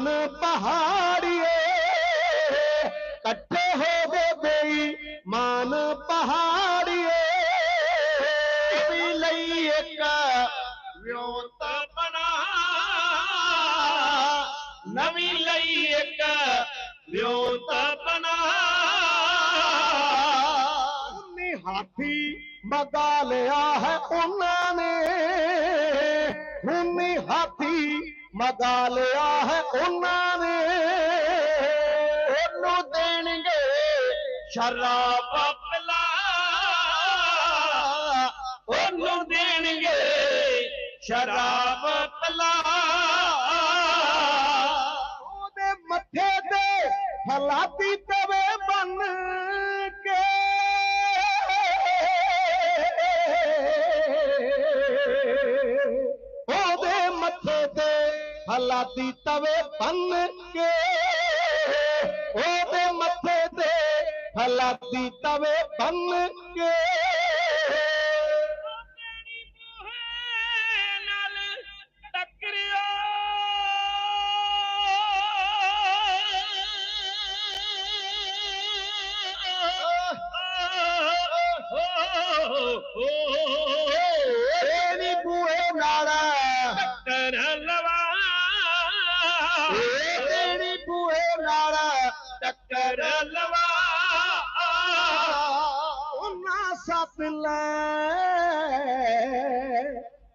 दोनों पहाड़िए कट्ठे हो गए बेई मान पहाड़िए लइए का व्योता बना। नवी लई एक व्योता बना। हाथी मगा लिया है उन्होंने। हाथी ਮਗਾ ਲਿਆ ਹੈ ਉਹਨਾਂ ਨੇ ਉਹਨੂੰ ਦੇਣਗੇ ਸ਼ਰਾਬ ਪਿਲਾ ਉਹਨੂੰ ਦੇਣਗੇ ਸ਼ਰਾਬ ਪਿਲਾ ਉਹਦੇ ਮੱਥੇ ਤੇ ਹਲਾਤੀ ਤਵੇ हलाती तवे पन के। ओदे मथे ते हलाती तवे पन के। ਤੇਰੀ ਬੂਏ ਨਾਲ ਟੱਕਰ ਲਵਾ। ਉਹਨਾਂ ਸੱਤ ਲੈ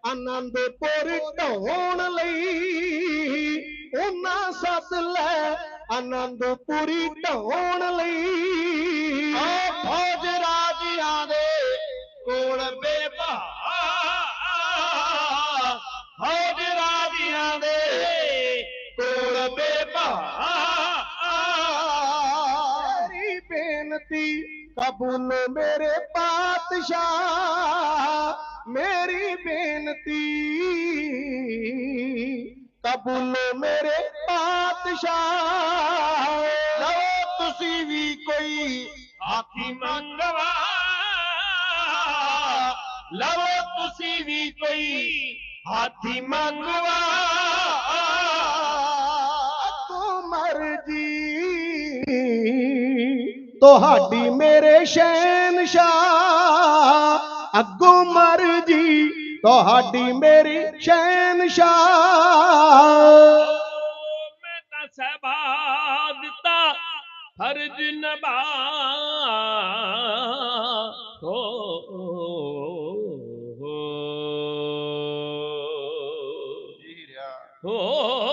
ਆਨੰਦਪੁਰ ਢੋਣ ਲਈ। ਉਹਨਾਂ ਸੱਤ ਲੈ ਆਨੰਦਪੁਰੀ ਢੋਣ ਲਈ। कीती कबूल मेरे पातशाह, मेरी बेनती। कबूल मेरे पातशाह। तुसी भी कोई आखी मंगवा। लवो तुसी भी कोई हाथी मंगवा। ਤੁਹਾਡੀ ਮੇਰੇ ਸ਼ਹਿਨशाह ਅੱਗੋਂ ਮਰ ਜੀ ਤੁਹਾਡੀ ਮੇਰੀ ਸ਼ੈਨ ਸ਼ਹਿਨशाह ਮੈਂ ਤਾਂ ਸਹਿਬਾ ਦਿੱਤਾ ਫਰਜ਼ ਨਭਾ। ਹੋ। ਹੋ।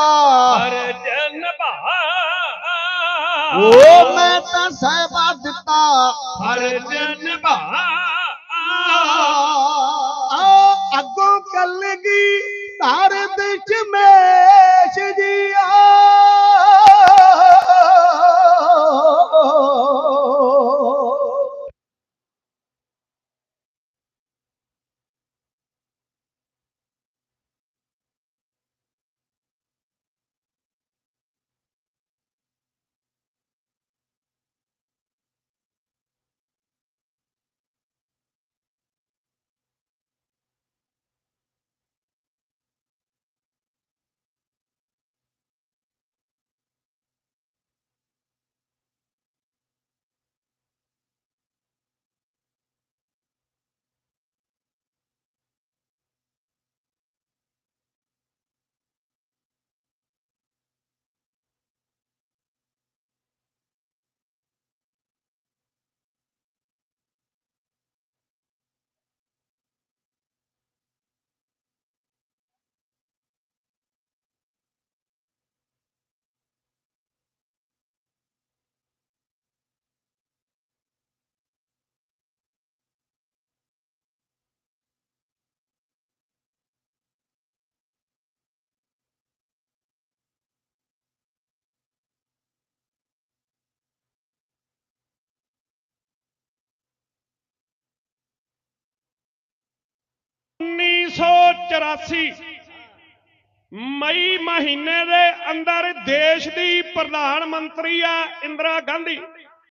ਭਾ ਅਰਜਨ ਭਾ ਓ ਮੈਂ ਤਾਂ ਸਹਿਬਾ ਦਿੱਤਾ। ਅਰਜਨ ਭਾ 1984 ਮਈ ਮਹੀਨੇ ਦੇ ਅੰਦਰ ਦੇਸ਼ ਦੀ ਪ੍ਰਧਾਨ ਮੰਤਰੀ ਆ ਇੰਦਰਾ ਗਾਂਧੀ।